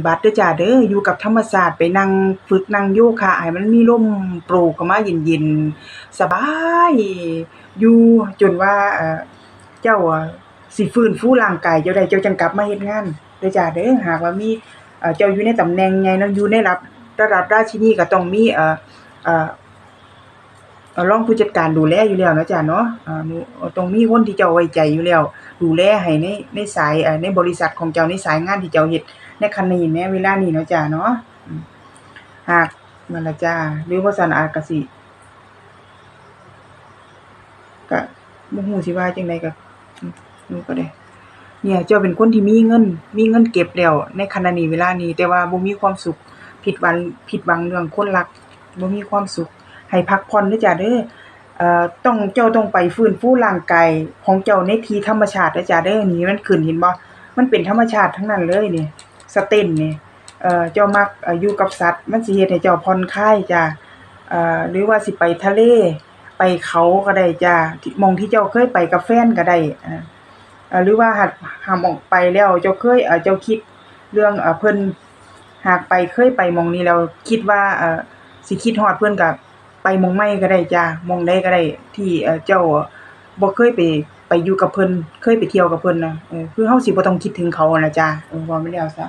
ฏิบัติเด้อจ้าเด้ออยู่กับธรรมชาสติไปนั่งฝึกนั่งโยคะให้มันมีลมโปรกเข้ามาเย็นๆสบายอยู่จนว่าเจ้าสิฟื้นฟูร่างกายเจ้าได้เจ้าจังกลับมาเฮ็ดงานเด้อจ้าเด้อหากว่ามีเจ้าอยู่ในตำแหน่งใหญ่เนาะอยู่ในระดับระดับราชินีก็ต้องมีเอ่อเอ่อเอ่อรองผู้จัดการดูแลอยู่แล้วเนาะจ้าเนาะอ่าหนูต้องมีคนที่เจ้าไว้ใจอยู่แล้ว ดูแลให้ในในสายในบริษัทของเจ้าในสายงานที่เจ้าเฮ็ดในคันนี้แหมเวลานี้เนาะจ้าเนาะอืมหากนั่นละจ้าหรือบ่ซั้นอากสิก็บ่ฮู้สิว่าจังไดก็อืมหนูก็ได้เนี่ยเจ้าเป็นคนที่มีเงิน มีเงินเก็บแล้วในขณะนี้เวลานี้ แต่ว่าบ่มีความสุข ผิดหวังผิดหวังเรื่องคนรักบ่มีความสุข ให้พักผ่อนเด้อจ้าเด้อ เอ่อต้องเจ้าต้องไปฟื้นฟูร่างกายของเจ้าในที่ธรรมชาติเด้อจ้าเด้อนี่มันขึ้นเห็นบ่มันเป็นธรรมชาติทั้งนั้นเลยนี่สเต้นนี่เอ่อเจ้ามักอยู่กับสัตว์มันสิเฮ็ดให้เจ้าผ่อนคลายจ้าเอ่อหรือว่าสิไปทะเลไปเขาก็ได้จ้าที่หม้องที่เจ้าเคยไปกับแฟนก็ได้อ่าหรือว่าหากหามองไปแล้วเจ้าเคยเอ่อเจ้าคิดเรื่องเอ่อเพิ่นหากไปเคยไปมองนี้แล้วคิดว่าเอ่อสิคิดฮอดเพิ่นก็ ไปหม้องใหม่ก็ได้จ้า หม้องใดก็ได้ที่ เอ่อ เจ้าบ่เคยไป ไปอยู่กับเพิ่น เคยไปเที่ยวกับเพิ่นน่ะ เออคือเฮาสิบ่ต้องคิดถึงเขานั่นล่ะจ้า เออว่าไม่แล้วซะ